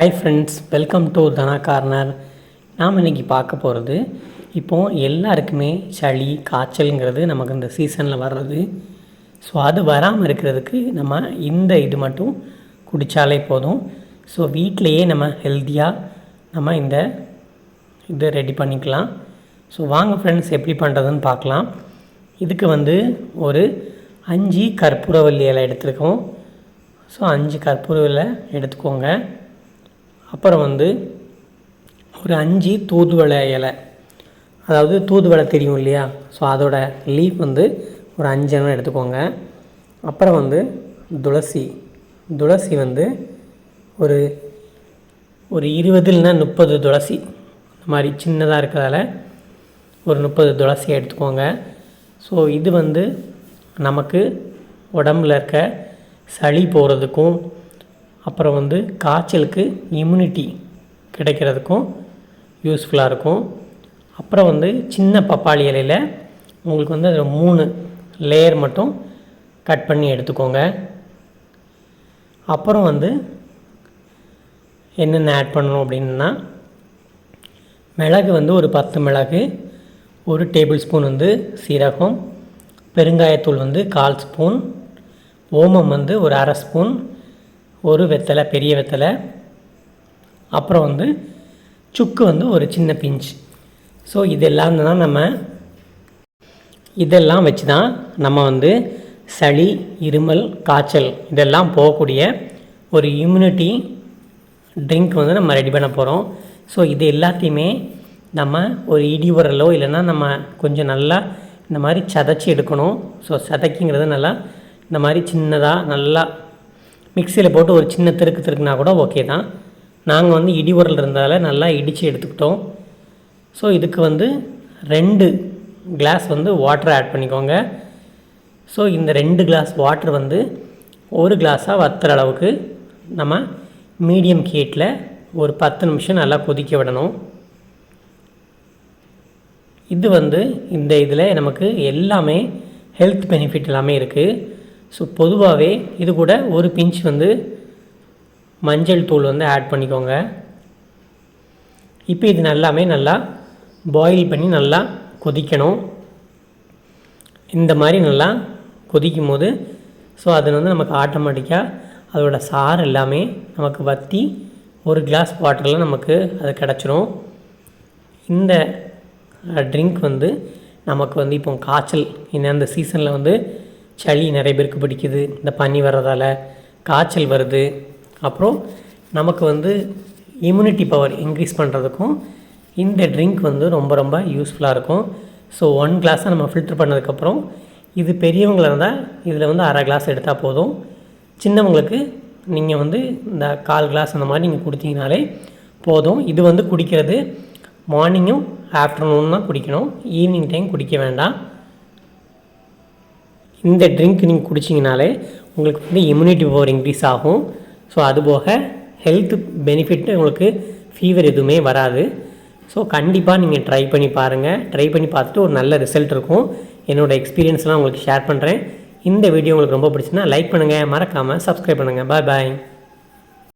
Hi friends welcome to Dhana corner நாம் இன்றைக்கி பார்க்க போகிறது இப்போது எல்லாருக்குமே சளி காய்ச்சலுங்கிறது நமக்கு இந்த சீசனில் வர்றது. ஸோ அது வராமல் இருக்கிறதுக்கு நம்ம இந்த இது மட்டும் குடித்தாலே போதும். ஸோ வீட்டிலையே நம்ம ஹெல்த்தியாக நம்ம இந்த இதை ரெடி பண்ணிக்கலாம். ஸோ வாங்க ஃப்ரெண்ட்ஸ் எப்படி பண்ணுறதுன்னு பார்க்கலாம். இதுக்கு வந்து ஒரு அஞ்சு கற்பூரவல்லி இலை எடுத்துருக்கோம். ஸோ அஞ்சு கற்பூரவல்லை எடுத்துக்கோங்க. அப்புறம் வந்து ஒரு அஞ்சு தூதுவளை இலை. அதாவது தூதுவளை தெரியும் இல்லையா? ஸோ அதோட லீஃப் வந்து ஒரு அஞ்செண்ணம் எடுத்துக்கோங்க. அப்புறம் வந்து துளசி. துளசி வந்து ஒரு ஒரு இருபது இல்லைன்னா முப்பது துளசி. இந்த மாதிரி சின்னதாக இருக்கிறதால ஒரு முப்பது துளசி எடுத்துக்கோங்க. ஸோ இது வந்து நமக்கு உடம்புல இருக்க சளி போகிறதுக்கும் அப்புறம் வந்து காய்ச்சலுக்கு இம்யூனிட்டி கிடைக்கிறதுக்கும் யூஸ்ஃபுல்லாக இருக்கும். அப்புறம் வந்து சின்ன பப்பாளி இலையில் உங்களுக்கு வந்து அதில் மூணு லேயர் மட்டும் கட் பண்ணி எடுத்துக்கோங்க. அப்புறம் வந்து என்னென்ன ஆட் பண்ணணும் அப்படின்னா மிளகு வந்து ஒரு பத்து மிளகு ஒரு டேபிள் ஸ்பூன் வந்து சீரகம் பெருங்காயத்தூள் வந்து கால் ஸ்பூன் ஓமம் வந்து ஒரு அரை ஸ்பூன் ஒரு வெத்தலை பெரிய வெத்தலை. அப்புறம் வந்து சுக்கு வந்து ஒரு சின்ன பிஞ்ச். ஸோ இதெல்லாம் தான் நம்ம இதெல்லாம் வச்சு தான் நம்ம வந்து சளி இருமல் காய்ச்சல் இதெல்லாம் போகக்கூடிய ஒரு இம்யூனிட்டி ட்ரிங்க் வந்து நம்ம ரெடி பண்ண போகிறோம் ஸோ இது எல்லாத்தையுமே நம்ம ஒரு இடி உரலோ இல்லைன்னா நம்ம கொஞ்சம் நல்லா இந்த மாதிரி சதைச்சி எடுக்கணும். ஸோ சதைக்குங்கிறது நல்லா இந்த மாதிரி சின்னதாக நல்லா மிக்சியில் போட்டு ஒரு சின்ன திருக்கு திருக்குனா கூட ஓகே தான். நாங்கள் வந்து இடி உரல் இருந்தால நல்லா இடித்து எடுத்துக்கிட்டோம். ஸோ இதுக்கு வந்து ரெண்டு கிளாஸ் வந்து வாட்டர் ஆட் பண்ணிக்கோங்க. ஸோ இந்த ரெண்டு கிளாஸ் வாட்டர் வந்து ஒரு கிளாஸாக வத்துற அளவுக்கு நம்ம மீடியம் ஹீட்டில் ஒரு பத்து நிமிஷம் நல்லா கொதிக்க விடணும். இது வந்து இந்த இதில் நமக்கு எல்லாமே ஹெல்த் பெனிஃபிட் எல்லாமே இருக்குது ஸோ பொதுவாகவே இது கூட ஒரு பிஞ்ச் வந்து மஞ்சள் தூள் வந்து ஆட் பண்ணிக்கோங்க. இப்போ இது நல்லாமே நல்லா பாயில் பண்ணி நல்லா கொதிக்கணும். இந்த மாதிரி நல்லா கொதிக்கும் போது ஸோ அதில் வந்து நமக்கு ஆட்டோமேட்டிக்காக அதோட சாறு எல்லாமே நமக்கு வற்றி ஒரு கிளாஸ் வாட்டரில் நமக்கு அது கிடச்சிரும். இந்த ட்ரிங்க் வந்து நமக்கு வந்து இப்போ காய்ச்சல் இந்த அந்த சீசனில் வந்து சளி நிறைய பேருக்கு பிடிக்குது. இந்த பனி வர்றதால் காய்ச்சல் வருது. அப்புறம் நமக்கு வந்து இம்யூனிட்டி பவர் இன்க்ரீஸ் பண்ணுறதுக்கும் இந்த ட்ரிங்க் வந்து ரொம்ப ரொம்ப யூஸ்ஃபுல்லாக இருக்கும். ஸோ ஒன் கிளாஸை நம்ம ஃபில்ட்ரு பண்ணதுக்கப்புறம் இது பெரியவங்களாக இருந்தால் இதில் வந்து அரை கிளாஸ் எடுத்தால் போதும். சின்னவங்களுக்கு நீங்கள் வந்து இந்த கால் கிளாஸ் அந்த மாதிரி நீங்கள் கொடுத்தீங்கனாலே போதும். இது வந்து குடிக்கிறது மார்னிங்கும் ஆஃப்டர்நூன் தான் குடிக்கணும். ஈவினிங் டைம் குடிக்க வேண்டாம். இந்த ட்ரிங்க் நீங்கள் குடிச்சிங்கனாலே உங்களுக்கு வந்து இம்யூனிட்டி பவர் இன்க்ரீஸ் ஆகும். ஸோ அதுபோக ஹெல்த் பெனிஃபிட் உங்களுக்கு ஃபீவர் எதுவுமே வராது. ஸோ கண்டிப்பாக நீங்கள் ட்ரை பண்ணி பாருங்கள் ட்ரை பண்ணி பார்த்துட்டு ஒரு நல்ல ரிசல்ட் இருக்கும். என்னோடய எக்ஸ்பீரியன்ஸ்லாம் உங்களுக்கு ஷேர் பண்ணுறேன் இந்த வீடியோ உங்களுக்கு ரொம்ப பிடிச்சுன்னா லைக் பண்ணுங்கள் மறக்காமல் சப்ஸ்கிரைப் பண்ணுங்கள் பாய் பாய்